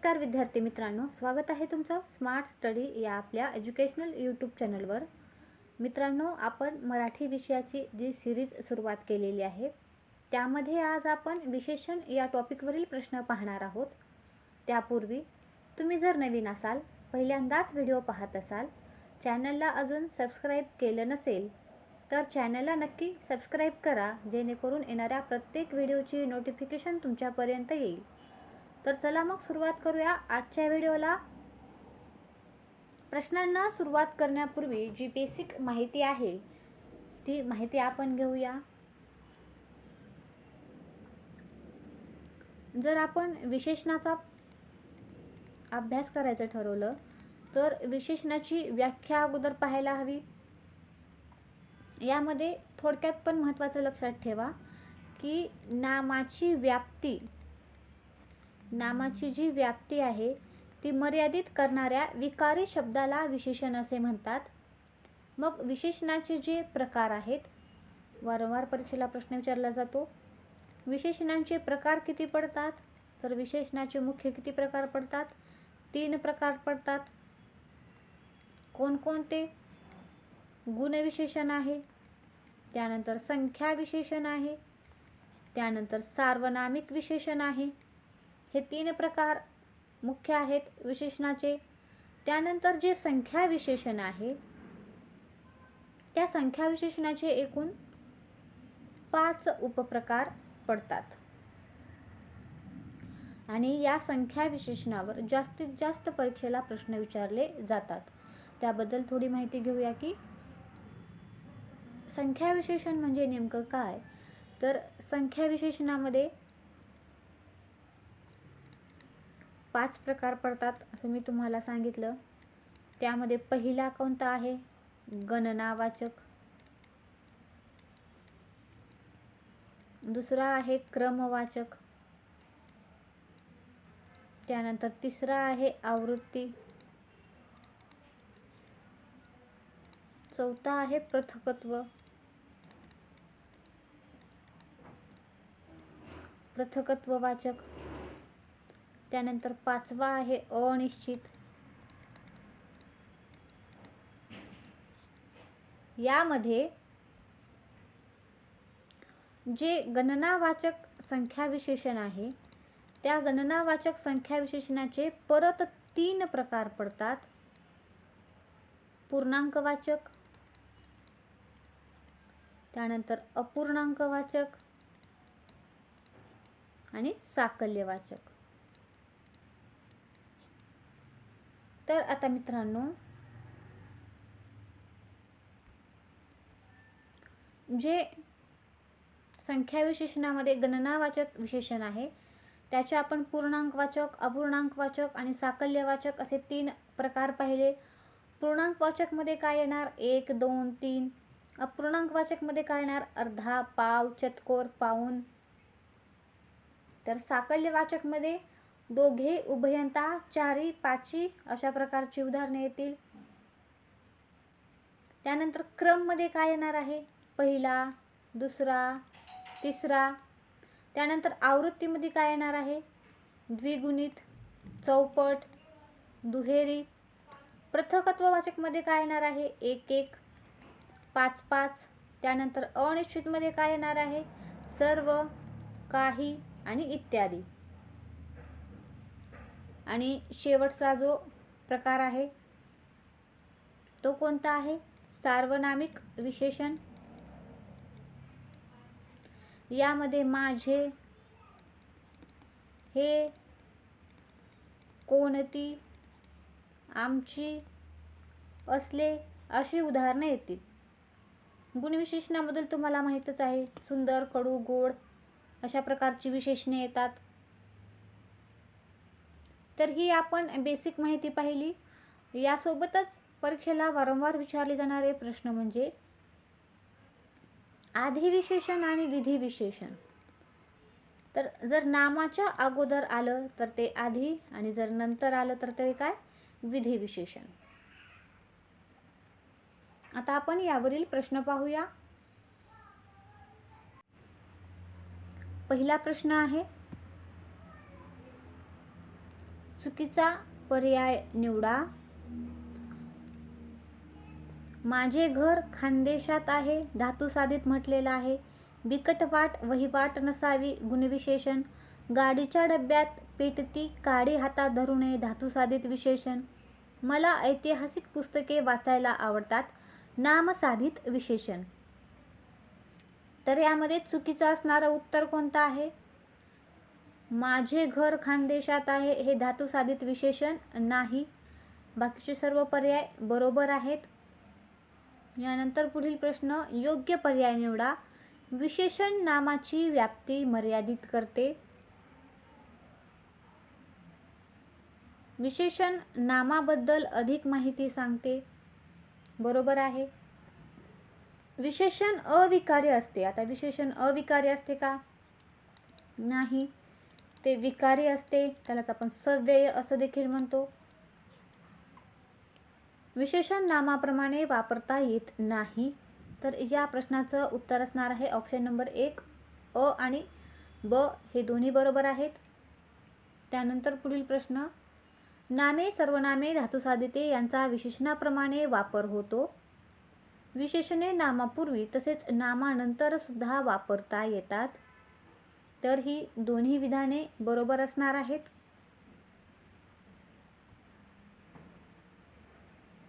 नमस्कार विद्यार्थी मित्रांनो स्वागत आहे तुमचं स्मार्ट स्टडी या आपल्या एज्युकेशनल यूट्यूब चॅनलवर मित्रांनो आपण मराठी विषयाची जी सिरीज सुरुवात केलेली आहे त्यामध्ये आज आपण विशेषण या टॉपिकवरील प्रश्न पाहणार आहोत. त्यापूर्वी तुम्ही जर नवीन असाल पहिल्यांदाच व्हिडिओ पाहत असाल चॅनलला अजून सबस्क्राईब केलं नसेल तर चॅनलला नक्की सबस्क्राईब करा जेणेकरून येणाऱ्या प्रत्येक व्हिडिओची नोटिफिकेशन तुमच्यापर्यंत येईल. तर चला मग सुरुवात करूया आजच्या व्हिडिओला. प्रश्नांना सुरुवात करण्यापूर्वी जी बेसिक माहिती आहे ती माहिती आपण घेऊया. जर आपण विशेषणाचा अभ्यास करायचं ठरवलं तर विशेषणाची व्याख्या अगोदर पाहायला हवी. यामध्ये थोडक्यात पण महत्त्वाचं लक्षात ठेवा की नामाची व्याप्ती नामाची जी व्याप्ती आहे ती मर्यादित करणाऱ्या विकारी शब्दाला विशेषण असे म्हणतात. मग विशेषणाचे जे प्रकार आहेत वारंवार परीक्षेला प्रश्न विचारला जातो. विशेषणांचे प्रकार किती पडतात? तर विशेषणाचे मुख्य किती प्रकार पडतात? तीन प्रकार पडतात. कोणकोणते? गुणविशेषण आहे. त्यानंतर संख्या विशेषण आहे. त्यानंतर सार्वनामिक विशेषण आहे. हे तीन प्रकार मुख्य आहेत विशेषणाचे. त्यानंतर जे संख्या विशेषण आहे त्या संख्या विशेषणाचे एकूण पाच उपप्रकार पडतात. आणि या संख्या विशेषणावर जास्तीत जास्त परीक्षेला प्रश्न विचारले जातात. त्याबद्दल थोडी माहिती घेऊया की संख्या विशेषण म्हणजे नेमकं काय? तर संख्या विशेषणामध्ये पाच प्रकार पडतात असं मी तुम्हाला सांगितलं. त्यामध्ये पहिला कोणता आहे? गणनावाचक. दुसरा आहे क्रमवाचक. त्यानंतर तिसरा आहे आवृत्ती. चौथा आहे पृथकत्व. पृथकत्ववाचक त्यानंतर पाचवा आहे अनिश्चित. यामध्ये जे गणनावाचक संख्या विशेषण आहे त्या गणनावाचक संख्या विशेषणाचे परत तीन प्रकार पडतात. पूर्णांकवाचक त्यानंतर अपूर्णांकवाचक आणि साकल्यवाचक. तर आता मित्रांनो जे संख्या विशेषणामध्ये गणनावाचक विशेषण आहे त्याचे आपण पूर्णांकवाचक अपूर्णांकवाचक आणि साकल्यवाचक असे तीन प्रकार पाहिले. पूर्णांकवाचकमध्ये काय येणार? एक दोन तीन. अपूर्णांकवाचकमध्ये काय येणार? अर्धा पाव चतकोर पाऊन. तर साकल्यवाचकमध्ये दोघे उभयंता चारी पाची अशा प्रकारची उदाहरणे येतील. त्यानंतर क्रममध्ये काय येणार आहे? पहिला दुसरा तिसरा. त्यानंतर आवृत्तीमध्ये काय येणार आहे? द्विगुणित चौपट दुहेरी. प्रथकत्ववाचकमध्ये काय येणार आहे? एक एक पाच पाच त्यानंतर अनिश्चितमध्ये काय येणार आहे? सर्व काही आणि इत्यादी. आणि शेवटचा जो प्रकार आहे तो कोणता आहे? सार्वनामिक विशेषण. यामध्ये माझे हे कोणती आमची असले अशी उदाहरणं येतील. गुणविशेषणाबद्दल तुम्हाला माहीतच आहे. सुंदर कडू गोड अशा प्रकारची विशेषणे येतात. तर ही आपण बेसिक माहिती पाहिली. यासोबतच परीक्षेला वारंवार विचारले जाणारे प्रश्न म्हणजे आधिविशेषण आणि विधिविशेषण. तर जर नामाच्या अगोदर आलं तर ते आधी आणि जर नंतर आलं तर ते काय? विधिविशेषण. आता आपण यावरील प्रश्न पाहूया. पहिला प्रश्न आहे चुकीचा पर्याय निवडा. माझे घर खानदेशात आहे धातू साधित म्हटलेलं आहे. बिकट वाट वहिवाट नसावी गुणविशेषण. गाडीच्या डब्यात पेटती काडी हातात धरू नये धातुसाधित विशेषण. मला ऐतिहासिक पुस्तके वाचायला आवडतात नामसाधित विशेषण. तर यामध्ये चुकीचं असणारं उत्तर कोणतं आहे? माझे घर खानदेशात आहे हे धातू साधित विशेषण नाही. बाकीचे सर्व पर्याय बरोबर आहेत. यानंतर पुढील प्रश्न योग्य पर्याय निवडा. विशेषण नामाची व्याप्ती मर्यादित करते. विशेषण नामाबद्दल अधिक माहिती सांगते. बरोबर आहे. विशेषण अविकार्य असते. आता विशेषण अविकार्य असते का? नाही. ते विकारी असते त्यालाच आपण सव्यय असं देखील म्हणतो. विशेषण नामाप्रमाणे वापरता येत नाही. तर या प्रश्नाचं उत्तर असणार आहे ऑप्शन नंबर एक अ आणि ब हे दोन्ही बरोबर आहेत. त्यानंतर पुढील प्रश्न नामे सर्वनामे धातुसाधिते यांचा विशेषणाप्रमाणे वापर होतो. विशेषणे नामापूर्वी तसेच नामानंतरसुद्धा वापरता येतात. तर ही दोन्ही विधाने बरोबर असणार आहेत.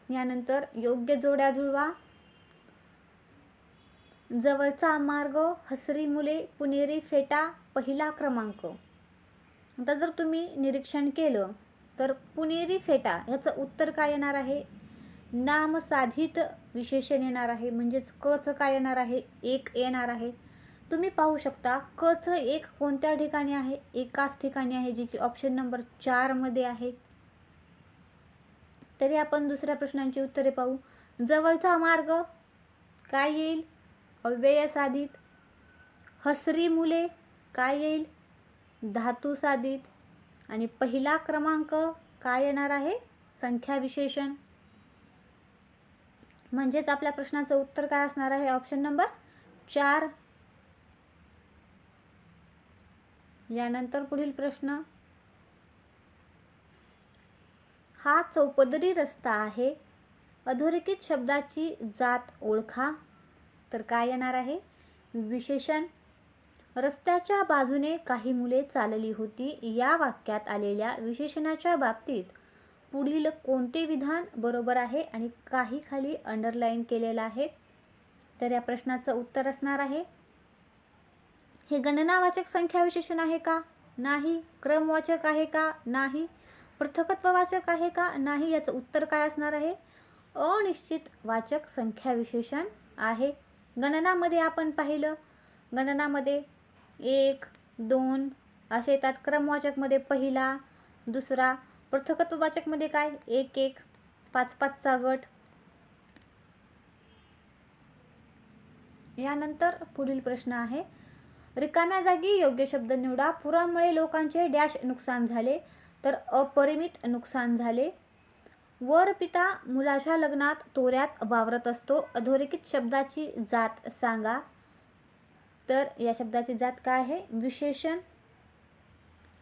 यानंतर योग्य जोड्या जुळवा. जवळचा मार्ग हसरी मुले पुणेरी फेटा पहिला क्रमांक. आता जर तुम्ही निरीक्षण केलं तर पुणेरी फेटा ह्याचं उत्तर काय येणार आहे? नामसाधित विशेषण येणार आहे म्हणजेच कचं काय येणार आहे? एक येणार आहे. तुम्ही पाहू शकता कचं एक कोणत्या ठिकाणी आहे? एकाच ठिकाणी आहे जी की ऑप्शन नंबर चारमध्ये आहे. तरी आपण दुसऱ्या प्रश्नांची उत्तरे पाहू. जवळचा मार्ग काय येईल? अव्यय साधित. हसरी मुले काय येईल? धातू साधित. आणि पहिला क्रमांक काय येणार आहे? संख्या विशेषण. म्हणजेच आपल्या प्रश्नाचं उत्तर काय असणार आहे? ऑप्शन नंबर चार. यानंतर पुढील प्रश्न. हा चौपदरी रस्ता आहे. अधोरेखित शब्दाची जात ओळखा. तर काय येणार आहे? विशेषण. रस्त्याच्या बाजूने काही मुले चालली होती. या वाक्यात आलेल्या विशेषणाच्या बाबतीत पुढील कोणते विधान बरोबर आहे आणि काही खाली अंडरलाईन केलेलं आहे? तर या प्रश्नाचं उत्तर असणार आहे. हे गणनावाचक संख्या विशेषण आहे का? नाही. क्रमवाचक आहे का? नाही. पृथकत्ववाचक आहे का? नाही. याचं उत्तर काय असणार आहे? अनिश्चित वाचक संख्या विशेषण आहे. गणनामध्ये आपण पाहिलं. गणनामध्ये एक दोन असे येतात. क्रमवाचकमध्ये पहिला दुसरा. पृथकत्ववाचकमध्ये काय? एक एक. पाच पाचचा गट. यानंतर पुढील प्रश्न आहे. रिकाम्या जागी योग्य शब्द निवडा. पुरामुळे लोकांचे डॅश नुकसान झाले तर अपरिमित नुकसान झाले. वर पिता मुलाच्या लग्नात तोऱ्यात वावरत असतो. अधोरेखित शब्दाची जात सांगा. तर या शब्दाची जात काय आहे? विशेषण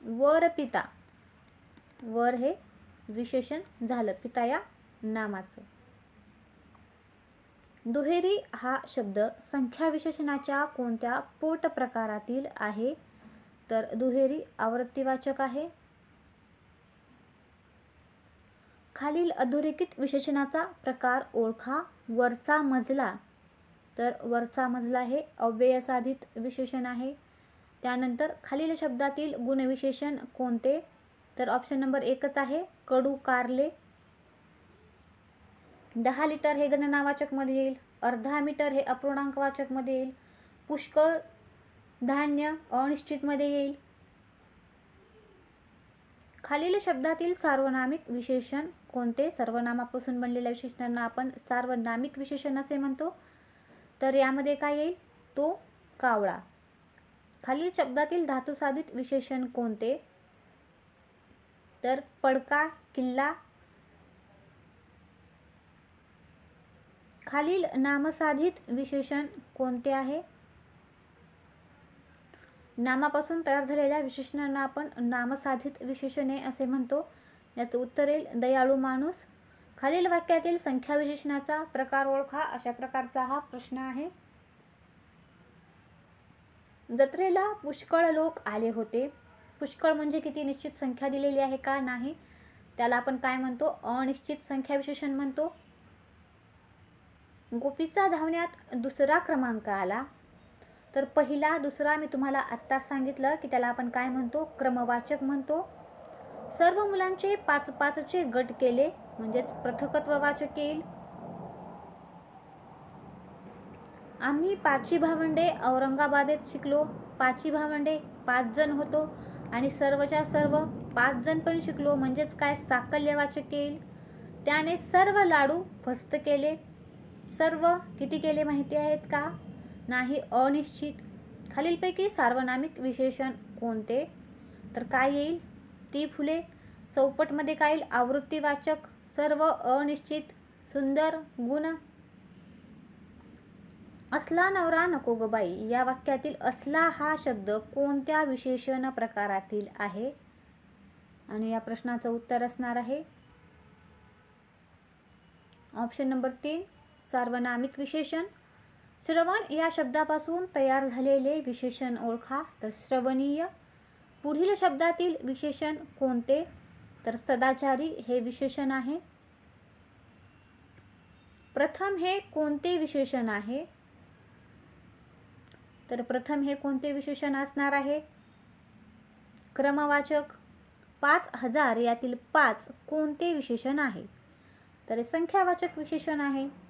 वर पिता. वर हे विशेषण झालं. पिता या नामाचं. दुहेरी हा शब्द संख्या विशेषणाच्या कोणत्या पोट प्रकारातील आहे? तर दुहेरी आवृत्तीवाचक आहे. खालील अधोरेखित विशेषणाचा प्रकार ओळखा. वरचा मजला. तर वरचा मजला हे अव्ययसाधित विशेषण आहे. त्यानंतर खालील शब्दातील गुणविशेषण कोणते? तर ऑप्शन नंबर एकच आहे. कडू कारले. दहा लिटर हे गणनावाचकमध्ये येईल अर्धा मीटर हे अपूर्णांकवाचकमध्ये येईल पुष्कळ धान्य अनिश्चितमध्ये येईल. खालील शब्दातील सार्वनामिक विशेषण कोणते? सर्वनामापासून बनलेल्या विशेषणांना आपण सार्वनामिक विशेषण असे म्हणतो. तर यामध्ये काय येईल? तो कावळा. खालील शब्दातील धातुसाधित विशेषण कोणते? तर पडका किल्ला खालील नामसाधित विशेषण कोणते आहे? नामापासून तयार झालेल्या विशेषणांना आपण नामसाधित विशेषणे असे म्हणतो. याचं उत्तर येईल दयाळू माणूस. खालील वाक्यातील संख्या विशेषणाचा प्रकार ओळखा. अशा प्रकारचा हा प्रश्न आहे. जत्रेला पुष्कळ लोक आले होते. पुष्कळ म्हणजे किती निश्चित संख्या दिलेली आहे का नाही? त्याला आपण काय म्हणतो? अनिश्चित संख्या विशेषण म्हणतो. गोपीचा धावण्यात दुसरा क्रमांक आला. तर पहिला दुसरा मी तुम्हाला आत्ताच सांगितलं की त्याला आपण काय म्हणतो? क्रमवाचक म्हणतो. सर्व मुलांचे पाच पाचचे गट केले म्हणजेच पृथकत्ववाचक येईल. आम्ही पाची भावंडे औरंगाबादेत शिकलो. पाची भावंडे पाच जण होतो आणि सर्वच्या सर्व पाच जण पण शिकलो म्हणजेच काय? साकल्यवाचक येईल. त्याने सर्व लाडू फस्त केले. सर्व किती केले माहिती आहेत का? नाही अनिश्चित. खालीलपैकी सार्वनामिक विशेषण कोणते? तर काय येईल? ती फुले चौपटमध्ये काय येईल आवृत्तीवाचक सर्व अनिश्चित सुंदर गुण. असला नवरा नको गबाई या वाक्यातील असला हा शब्द कोणत्या विशेषण प्रकारातील आहे? आणि या प्रश्नाचं उत्तर असणार आहे. ऑप्शन नंबर तीन सार्वनामिक विशेषण. श्रवण या शब्दापासून तयार झालेले विशेषण ओळखा तर श्रवणीय. पुढील शब्दातील विशेषण कोणते? तर सदाचारी हे विशेषण आहे. प्रथम हे कोणते विशेषण आहे? तर प्रथम हे कोणते विशेषण असणार आहे? क्रमवाचक. पाच हजार यातील पाच कोणते विशेषण आहे? तर संख्यावाचक विशेषण आहे.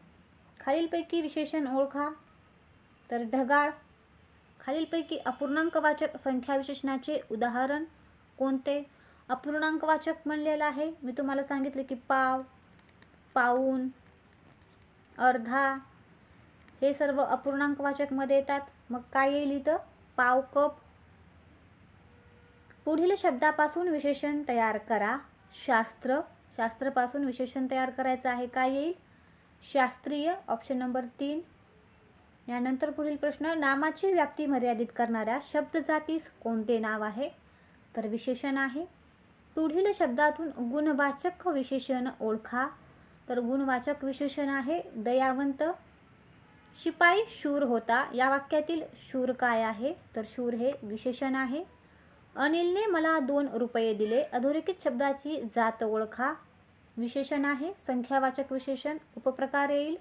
खालीलपैकी विशेषण ओळखा. तर ढगाळ. खालीलपैकी अपूर्णांकवाचक संख्या विशेषणाचे उदाहरण कोणते? अपूर्णांकवाचक म्हणलेलं आहे. मी तुम्हाला सांगितले की पाव पाऊन अर्धा. हे सर्व अपूर्णांकवाचकमध्ये येतात. मग काय येईल इथं? पाव कप. पुढील शब्दापासून विशेषण तयार करा. शास्त्र. शास्त्रापासून विशेषण तयार करायचं आहे. काय येईल? शास्त्रीय ऑप्शन नंबर तीन. यानंतर पुढील प्रश्न नामाची व्याप्ती मर्यादित करणाऱ्या शब्दजातीस कोणते नाव आहे? तर विशेषण आहे. पुढील शब्दातून गुणवाचक विशेषण ओळखा. तर गुणवाचक विशेषण आहे दयावंत. शिपाई शूर होता. या वाक्यातील शूर काय आहे? तर शूर हे विशेषण आहे. अनिलने मला दोन रुपये दिले. अधोरेखित शब्दाची जात ओळखा. विशेषण आहे. संख्यावाचक विशेषण. उपप्रकार येईल.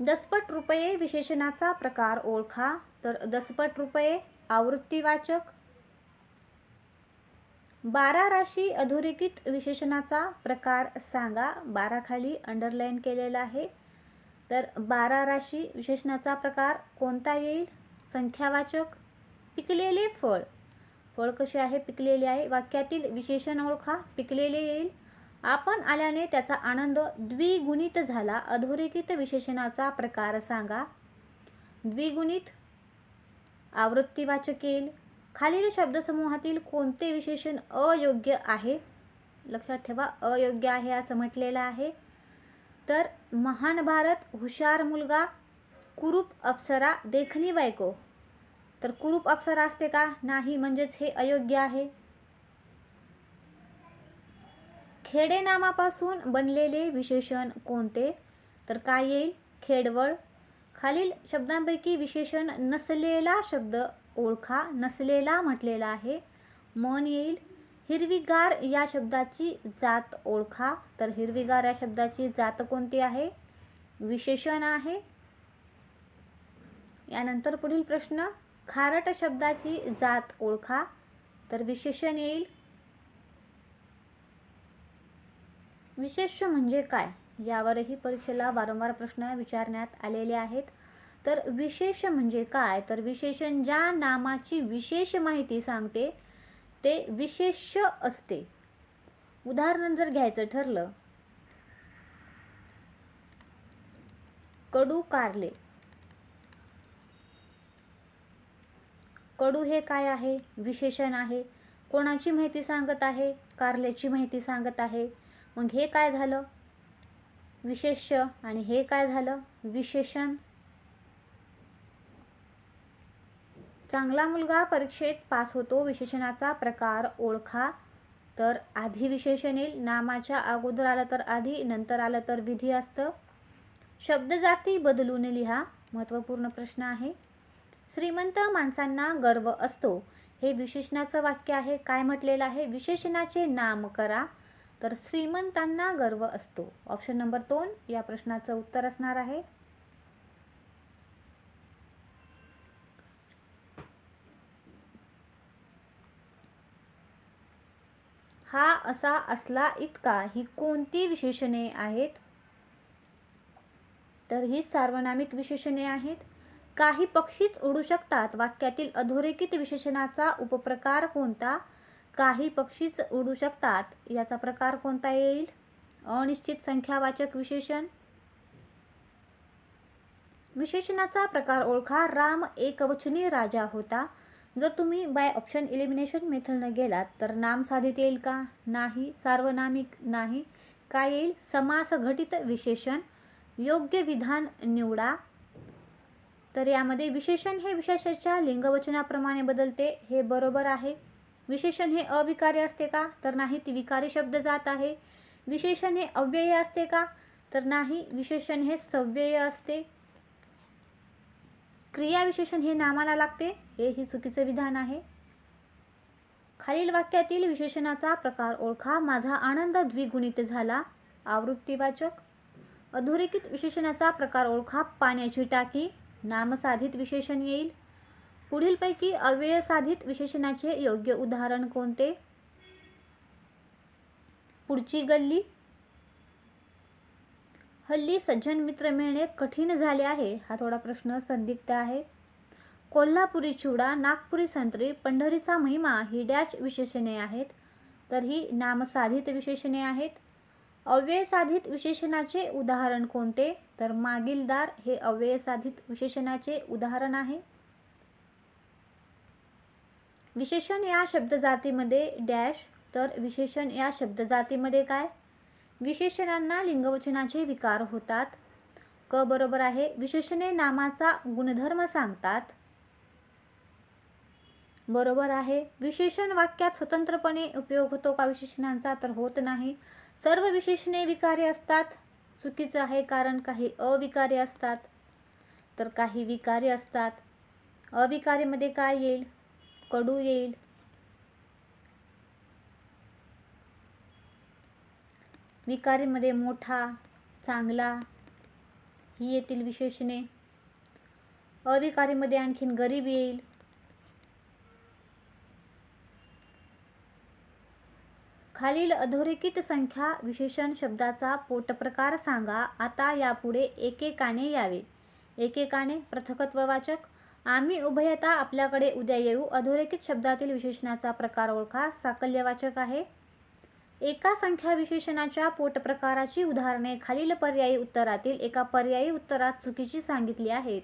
दसपट रुपये विशेषणाचा प्रकार ओळखा. तर दसपट रुपये आवृत्तीवाचक. बारा राशी अधोरेखित विशेषणाचा प्रकार सांगा. बारा खाली अंडरलाईन केलेला आहे. तर बारा राशी विशेषणाचा प्रकार कोणता येईल? संख्यावाचक. पिकलेले फळ. फळ कसे आहे पिकलेले आहे? वाक्यातील विशेषण ओळखा. पिकलेले येईल. आपण आल्याने त्याचा आनंद द्विगुणित झाला. अधोरेखित विशेषणाचा प्रकार सांगा. द्विगुणित आवृत्तीवाचक येईल. खालील शब्दसमूहातील कोणते विशेषण अयोग्य आहे? लक्षात ठेवा अयोग्य आहे असं म्हटलेलं आहे. तर महान भारत हुशार मुलगा कुरूप अप्सरा देखणी बायको. तर कुरूप अप्सरा असते का? नाही म्हणजेच हे अयोग्य आहे. खेडेनामापासून बनलेले विशेषण कोणते? तर काय येईल? खेडवळ. खालील शब्दांपैकी विशेषण नसलेला शब्द ओळखा नसलेला म्हटलेला आहे. मन येईल. हिरवीगार या शब्दाची जात ओळखा. तर हिरवीगार या शब्दाची जात कोणती आहे? विशेषण आहे. यानंतर पुढील प्रश्न. खारट शब्दाची जात ओळखा. तर विशेषण येईल. विशेष म्हणजे काय? यावरही परीक्षेला वारंवार प्रश्न विचारण्यात आलेले आहेत. तर विशेष म्हणजे काय? तर विशेषण ज्या नामाची विशेष माहिती सांगते ते विशेष असते. उदाहरण जर घ्यायचं ठरलं. कडू कारले. कडू हे काय आहे? विशेषण आहे. कोणाची माहिती सांगत आहे? कारल्याची माहिती सांगत आहे. मग हे काय झालं? विशेष आणि हे काय झालं? विशेषण. चांगला मुलगा परीक्षेत पास होतो विशेषणाचा प्रकार ओळखा. तर आधी विशेषण येईल नामाच्या अगोदर आलं तर आधी नंतर आलं तर विधी असतं. शब्द जाती बदलून लिहा. महत्त्वपूर्ण प्रश्न आहे. श्रीमंत माणसांना गर्व असतो. हे विशेषणाचं वाक्य आहे. काय म्हटलेलं आहे? विशेषणाचे नाम करा. तर श्रीमंतांना गर्व असतो. ऑप्शन नंबर दोन या प्रश्नाचं उत्तर असणार आहे. हा असा असला इतका ही कोणती विशेषणे आहेत? तर ही सार्वनामिक विशेषणे आहेत. काही पक्षीच उडू शकतात. वाक्यातील अधोरेखित विशेषणाचा उपप्रकार कोणता? काही पक्षीच उडू शकतात. याचा प्रकार कोणता येईल? अनिश्चित संख्यावाचक विशेषण. विशेषणाचा प्रकार ओळखा. राम एकवचनी राजा होता. जर तुम्ही बाय ऑप्शन इलिमिनेशन मेथडनं गेलात तर नाम साधित येईल का? नाही. सार्वनामिक नाही. काय येईल? समास घटित विशेषण. योग्य विधान निवडा. तर यामध्ये विशेषण हे विशेषाच्या लिंगवचनाप्रमाणे बदलते. हे बरोबर आहे. विशेषण हे अविकारी असते का? तर नाही ती विकारी शब्द जात आहे. विशेषण हे अव्यय असते का? तर नाही विशेषण हे सव्यय असते. क्रियाविशेषण हे नामाला लागते. हे ही चुकीचं विधान आहे. खालील वाक्यातील विशेषणाचा प्रकार ओळखा. माझा आनंद द्विगुणित झाला. आवृत्तीवाचक. अधोरेखित विशेषणाचा प्रकार ओळखा. पाण्याची टाकी. नामसाधित विशेषण येईल? पुढीलपैकी अव्ययसाधित विशेषणाचे योग्य उदाहरण कोणते? पुढची गल्ली? हल्ली सज्जन मित्र मिळणे कठीण झाले आहे हा थोडा प्रश्न संदिग्ध आहे. कोल्हापुरी चुडा नागपुरी संत्री पंढरीचा महिमा ही डॅश विशेषणे आहेत. तर ही नामसाधित विशेषणे आहेत. अव्ययसाधित विशेषणाचे उदाहरण कोणते? तर मागीलदार हे अव्ययसाधित विशेषणाचे उदाहरण आहे. विशेषण या शब्दजातीमध्ये डॅश तर विशेषण या शब्दजातीमध्ये काय? विशेषणांना लिंगवचनाचे विकार होतात. क बरोबर आहे. विशेषणे नामाचा गुणधर्म सांगतात. बरोबर आहे. विशेषण वाक्यात स्वतंत्रपणे उपयोग होतो का विशेषणांचा? तर होत नाही. सर्व विशेषणे विकारी असतात. चुकीचं आहे कारण काही अविकारी असतात. तर काही विकारी असतात. अविकारीमध्ये काय येईल? कडू येईल. विकारीमध्ये मोठा चांगला ही येतील विशेषणे. अविकारीमध्ये आणखीन गरीब येईल. खालील अधोरेखित संख्या विशेषण शब्दाचा पोटप्रकार सांगा. आता यापुढे एकेकाने यावे. एकेकाने पृथकत्ववाचक आम्ही उभयता आपल्याकडे उद्या येऊ. अधोरेखित शब्दातील विशेषणाचा प्रकार ओळखा. साकल्यवाचक आहे. एका संख्या विशेषणाच्या पोटप्रकाराची उदाहरणे खालील पर्यायी उत्तरातील एका पर्यायी उत्तरात चुकीची सांगितली आहेत.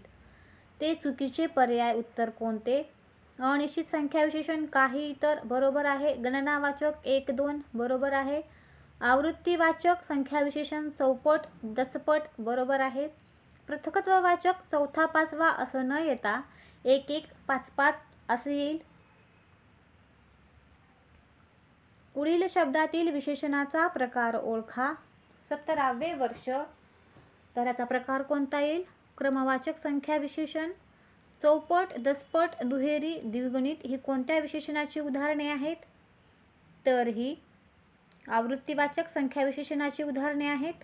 ते चुकीचे पर्याय उत्तर कोणते? अनिश्चित संख्या विशेषण काही इतर बरोबर आहे. गणनावाचक एक दोन बरोबर आहे. आवृत्तीवाचक संख्या विशेषण चौपट दसपट बरोबर आहे. पृथकत्ववाचक चौथा पाचवा असं न येता एक एक पाच पाच असं येईल. पुढील शब्दातील विशेषणाचा प्रकार ओळखा. सत्तरावे वर्ष. तर याचा प्रकार कोणता येईल? क्रमवाचक संख्या विशेषण चौपट दसपट दुहेरी द्विगुणित ही कोणत्या विशेषणाची उदाहरणे आहेत? तर ही आवृत्तीवाचक संख्या विशेषणाची उदाहरणे आहेत.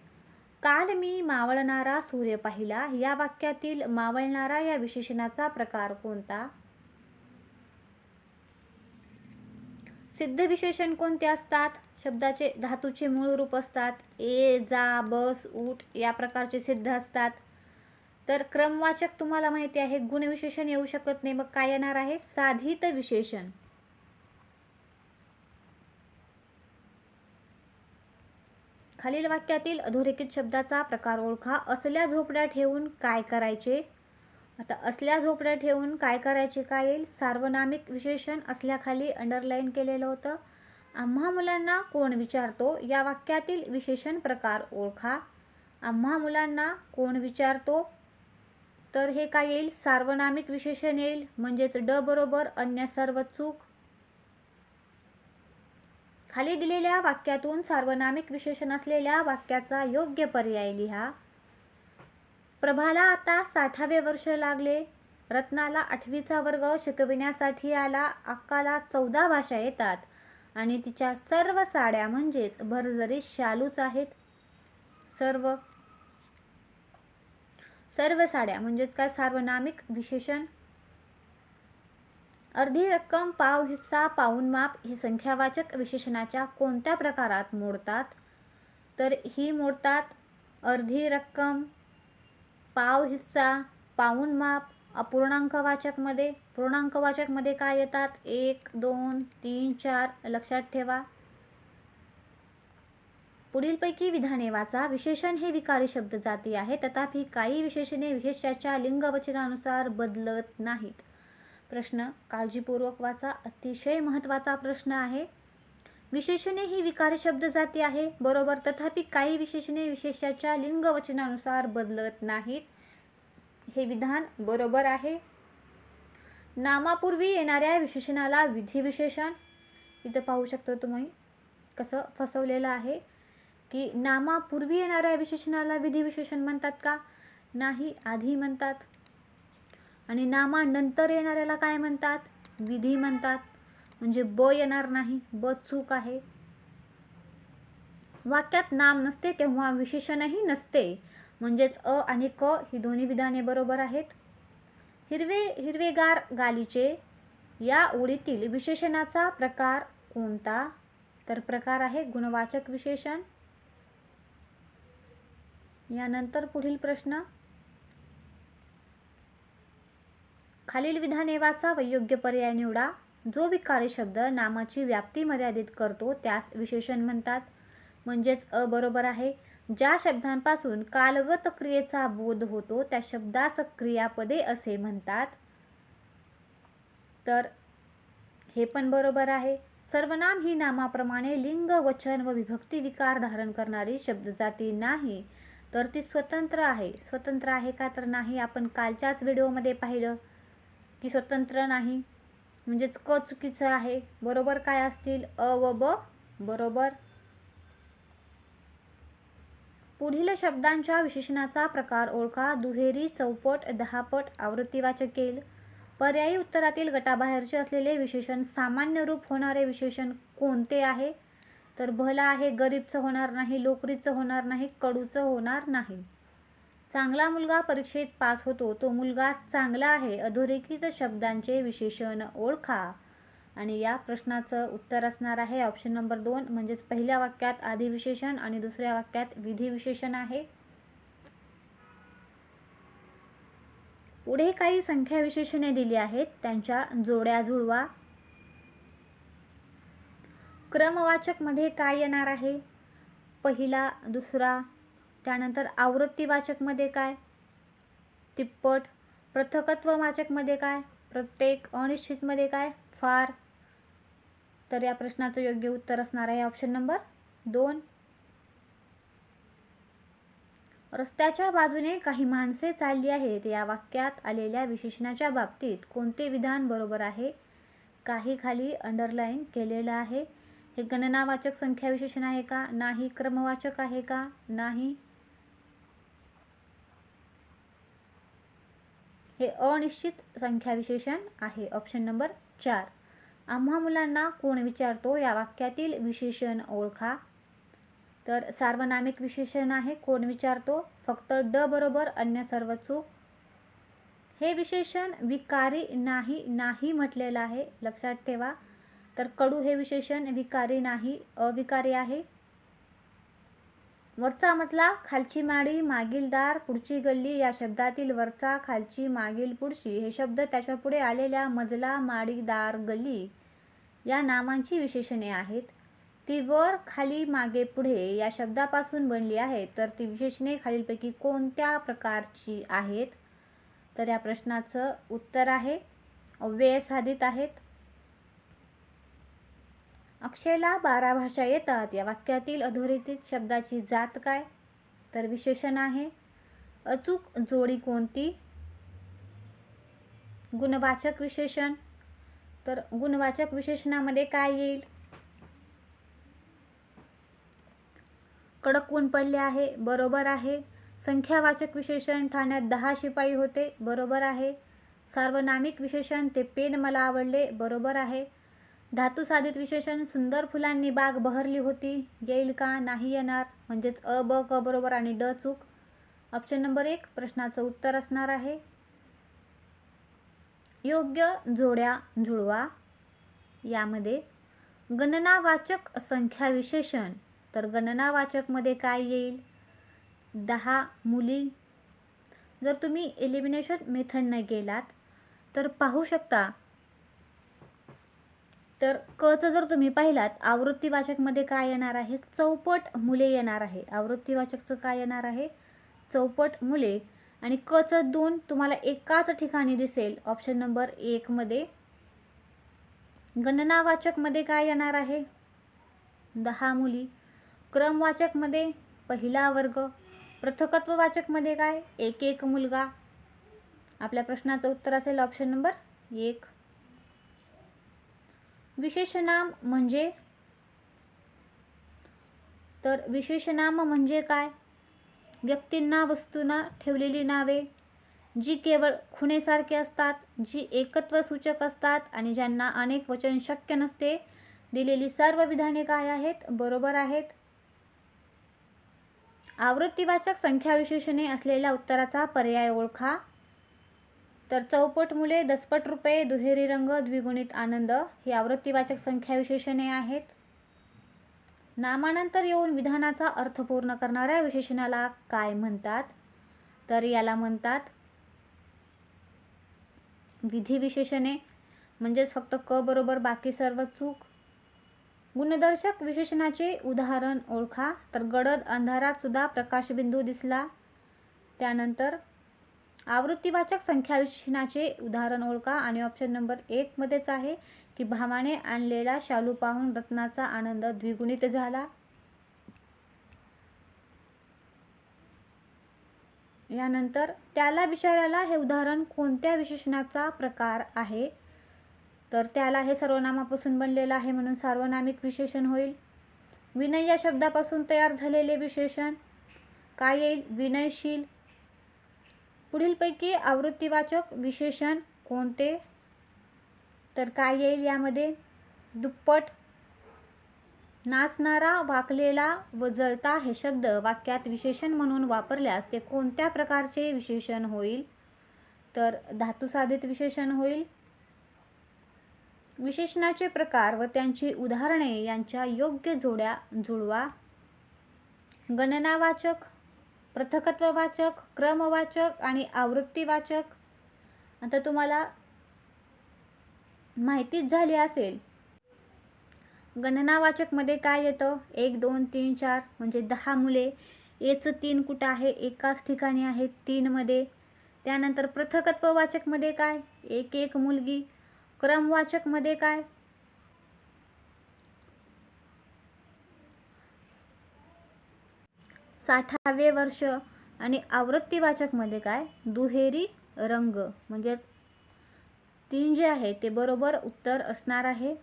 काल मी मावळणारा सूर्य पाहिला या वाक्यातील मावळणारा या विशेषणाचा प्रकार कोणता? सिद्ध विशेषण कोणते असतात? शब्दाचे धातूचे मूळ रूप असतात. ए जा बस उठ या प्रकारचे सिद्ध असतात. तर क्रमवाचक तुम्हाला माहिती आहे गुणविशेषण येऊ शकत नाही. मग काय येणार आहे? साधित विशेषण. खालील वाक्यातील अधोरेखित शब्दाचा प्रकार ओळखा. असल्या झोपड्या ठेवून काय करायचे? आता असल्या झोपड्या ठेवून काय करायचे? काय येईल? सार्वनामिक विशेषण असल्याखाली अंडरलाईन केलेलं होतं. आम्हा मुलांना कोण विचारतो? या वाक्यातील विशेषण प्रकार ओळखा. आम्हा मुलांना कोण विचारतो? तर हे काय येईल? सार्वनामिक विशेषण येईल. म्हणजेच ड बरोबर अन्य सर्व चूक. खाली दिलेल्या वाक्यातून सार्वनामिक विशेषण असलेल्या वाक्याचा योग्य पर्याय लिहा. प्रभाला आता साठावे वर्ष लागले. रत्नाला आठवीचा वर्ग शिकविण्यासाठी आला. अक्काला चौदा भाषा येतात. आणि तिच्या सर्व साड्या म्हणजेच भरजरी शालूच आहेत. सर्व सर्व साड्या म्हणजेच काय सार्वनामिक विशेषण? अर्धी रक्कम पाव हिस्सा पाऊन माप ही संख्यावाचक विशेषणाच्या कोणत्या प्रकारात मोडतात? तर ही मोडतात अर्धी रक्कम पाव हिस्सा पाऊन माप अपूर्णांकवाचकमध्ये. पूर्णांकवाचकमध्ये काय येतात? एक दोन तीन चार लक्षात ठेवा. पुढीलपैकी विधाने वाचा. विशेषण हे विकारी शब्द जाती आहे तथापि काही विशेषणे विशेषाच्या लिंगवचनानुसार बदलत नाहीत. प्रश्न काळजीपूर्वक वाचा. अतिशय महत्त्वाचा प्रश्न आहे. विशेषणे ही विकारी शब्द जाती आहे. बरोबर. तथापि काही विशेषणे विशेषाच्या लिंगवचनानुसार बदलत नाहीत. हे विधान बरोबर आहे. नामापूर्वी येणाऱ्या विशेषणाला विधिविशेषण. इथं पाहू शकतो तुम्ही कसं फसवलेलं आहे. की नामापूर्वी येणाऱ्या विशेषणाला विधिविशेषण म्हणतात का? नाही आधी म्हणतात. आणि नामानंतर येणाऱ्याला काय म्हणतात? विधी म्हणतात. म्हणजे ब येणार नाही ब चूक आहे. वाक्यात नाम नसते तेव्हा विशेषणही नसते. म्हणजेच अ आणि क ही दोन्ही विधाने बरोबर आहेत. हिरवे हिरवेगार गालीचे या ओळीतील विशेषणाचा प्रकार कोणता? तर प्रकार आहे गुणवाचक विशेषण. यानंतर पुढील प्रश्न. खालील विधाने वाचा व योग्य पर्याय निवडा. जो विकारी शब्द नामाची व्याप्ती मर्यादित करतो त्यास विशेषण म्हणतात. म्हणजेच अ बरोबर आहे. ज्या शब्दांपासून कालगत क्रियेचा बोध होतो त्या शब्दास क्रियापदे असे म्हणतात. तर हे पण बरोबर आहे. सर्वनाम ही नामाप्रमाणे लिंग वचन व विभक्ती विकार धारण करणारी शब्दजाती नाही. तर ती स्वतंत्र आहे. स्वतंत्र आहे का तर नाही आपण कालच्याच व्हिडिओमध्ये पाहिलं की स्वतंत्र नाही. म्हणजेच क चुकीचं आहे. बरोबर काय असतील? अ व ब बरोबर. पुढील शब्दांच्या विशेषणाचा प्रकार ओळखा. दुहेरी चौपट दहापट आवृत्तीवाचक येईल पर्यायी उत्तरातील गटाबाहेरचे असलेले विशेषण सामान्य रूप होणारे विशेषण कोणते आहे? तर भला आहे गरीबचं होणार नाही लोकरीचं होणार नाही कडूचं होणार नाही. चांगला मुलगा परीक्षेत पास होतो तो मुलगा चांगला आहे अधोरेखित शब्दांचे विशेषण ओळखा. आणि या प्रश्नाचं उत्तर असणार आहे ऑप्शन नंबर दोन म्हणजेच पहिल्या वाक्यात आधी विशेषण आणि दुसऱ्या वाक्यात विधी विशेषण आहे. पुढे काही संख्या विशेषणे दिली आहेत त्यांच्या जोड्या जुळवा. क्रमवाचकमध्ये काय येणार आहे? पहिला दुसरा त्यानंतर आवृत्तीवाचकमध्ये काय? तिप्पट पृथकत्व काय? प्रत्येक अनिश्चितमध्ये काय? फार. तर या प्रश्नाचं योग्य उत्तर असणार आहे ऑप्शन नंबर दोन. रस्त्याच्या बाजूने काही माणसे चालली आहेत. या वाक्यात आलेल्या विशेषणाच्या बाबतीत कोणते विधान बरोबर आहे? काही खाली अंडरलाईन केलेलं आहे. हे गणनावाचक संख्या विशेषण आहे का? नाही. क्रमवाचक आहे का? नाही. हे अनिश्चित संख्या विशेषण आहे. ऑप्शन नंबर चार. आम्हा मुलांना कोण विचारतो या वाक्यातील विशेषण ओळखा? तर सार्वनामिक विशेषण आहे. कोण विचारतो? फक्त ड बरोबर अन्य सर्व चूक. हे विशेषण विकारी नाही नाही म्हटलेलं आहे. लक्षात ठेवा. तर कडू हे विशेषण विकारी नाही अविकारी आहे. वरचा मजला खालची माडी मागील दार पुढची गल्ली या शब्दातील वरचा खालची मागील पुढची हे शब्द त्याच्या पुढे आलेल्या मजला माडी दार गल्ली या नामांची विशेषणे आहेत. ती वर खाली मागे पुढे या शब्दापासून बनली आहे. तर ती विशेषणे खालीलपैकी कोणत्या प्रकारची आहेत? तर या प्रश्नाचं उत्तर आहे. अव्यय साधित आहेत. अक्षयला बारा भाषा येतात. या वाक्यातील अधोरेखित शब्दाची जात काय? तर विशेषण आहे अचूक जोडी कोणती? गुणवाचक विशेषण. तर गुणवाचक विशेषणामध्ये काय येईल? कडक ऊन पडले आहे बरोबर आहे. संख्यावाचक विशेषण ठाण्यात दहा शिपाई होते बरोबर आहे. सार्वनामिक विशेषण ते पेन मला आवडले बरोबर आहे. धातू साधित विशेषण सुंदर फुलांनी बाग बहरली होती. येईल का? नाही येणार. म्हणजेच अ ब क बरोबर आणि ड चूक. ऑप्शन नंबर एक प्रश्नाचं उत्तर असणार आहे. योग्य जोड्या जुळवा. यामध्ये गणनावाचक संख्या विशेषण. तर गणनावाचकमध्ये काय येईल? दहा मुली. जर तुम्ही एलिमिनेशन मेथडने गेलात तर पाहू शकता तर कचं जर तुम्ही पाहिलात आवृत्तीवाचकमध्ये काय येणार आहे? चौपट मुले येणार आहे. आवृत्तीवाचकचं काय येणार आहे? चौपट मुले. आणि कचं दोन तुम्हाला एकाच ठिकाणी दिसेल. ऑप्शन नंबर एकमध्ये गणनावाचकमध्ये काय येणार आहे? दहा मुली. क्रमवाचकमध्ये पहिला वर्ग. प्रथकत्ववाचकमध्ये काय? एक एक मुलगा. आपल्या प्रश्नाचं उत्तर असेल ऑप्शन नंबर एक. विशेषनाम म्हणजे तर विशेषनाम म्हणजे काय? व्यक्तींना वस्तूंना ठेवलेली नावे जी केवळ खुणेसारखी असतात जी एकत्व सूचक असतात आणि ज्यांना अनेक वचन शक्य नसते दिलेली सर्व विधाने काय आहेत? बरोबर आहेत. आवृत्तीवाचक संख्या विशेषणे असलेल्या उत्तराचा पर्याय ओळखा. तर चौपट मुले दसपट रुपये दुहेरी रंग द्विगुणित आनंद ही आवृत्तीवाचक संख्या विशेषणे आहेत. नामानंतर येऊन विधानाचा अर्थ पूर्ण करणाऱ्या विशेषणाला काय म्हणतात? तर याला म्हणतात विधी विशेषणे म्हणजेच फक्त क बरोबर बाकी सर्व चूक. गुणदर्शक विशेषणाचे उदाहरण ओळखा. तर गडद अंधारात सुद्धा प्रकाशबिंदू दिसला. त्यानंतर आवृत्तीवाचक संख्या विशेषणाचे उदाहरण ओळखा. आणि ऑप्शन नंबर एकमध्येच आहे की भावाने आणलेला शालू पाहून रत्नाचा आनंद द्विगुणित झाला. यानंतर त्याला विचारायला हे उदाहरण कोणत्या विशेषणाचा प्रकार आहे? तर त्याला हे सर्वनामापासून बनलेलं आहे म्हणून सार्वनामिक विशेषण होईल. विनय या शब्दापासून तयार झालेले विशेषण. काय येईल? विनयशील पुढीलपैकी आवृत्तीवाचक विशेषण कोणते? तर काय येईल यामध्ये? दुप्पट. नाचणारा वाकलेला व जळता हे शब्द वाक्यात विशेषण म्हणून वापरल्यास ते कोणत्या प्रकारचे विशेषण होईल? तर धातुसाधित विशेषण होईल. विशेषणाचे प्रकार व त्यांची उदाहरणे यांच्या योग्य जोड्या जुळवा. गणनावाचक. पृथकत्ववाचक क्रमवाचक आणि आवृत्तीवाचक. आता तुम्हाला माहितीच झाली असेल. गणनावाचकमध्ये काय येतं? एक दोन तीन चार म्हणजे दहा मुले. याचं तीन कुठं आहे? एकाच ठिकाणी आहे तीनमध्ये. त्यानंतर पृथकत्ववाचकमध्ये काय? एक एक मुलगी. क्रमवाचकमध्ये काय? साठावे वर्ष आणि आवृत्तीवाचकमध्ये काय? दुहेरी रंग. म्हणजेच तीन जे आहे ते बरोबर उत्तर असणार आहे.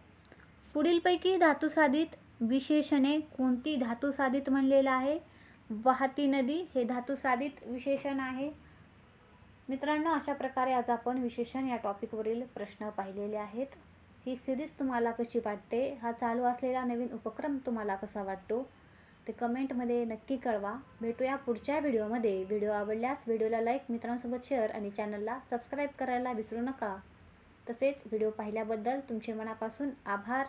पुढीलपैकी धातुसाधित विशेषणे कोणती धातुसाधित म्हणलेलं आहे? वाहती नदी हे धातुसाधित विशेषण आहे. मित्रांनो अशा प्रकारे आज आपण विशेषण या टॉपिकवरील प्रश्न पाहिलेले आहेत. ही सिरीज तुम्हाला कशी वाटते? हा चालू असलेला नवीन उपक्रम तुम्हाला कसा वाटतो? ते कमेंटमध्ये नक्की कळवा. भेटूया पुढच्या व्हिडिओमध्ये. व्हिडिओ आवडल्यास व्हिडिओला लाईक मित्रांसोबत शेअर आणि चॅनलला सबस्क्राईब करायला विसरू नका. तसेच व्हिडिओ पाहिल्याबद्दल तुमचे मनापासून आभार.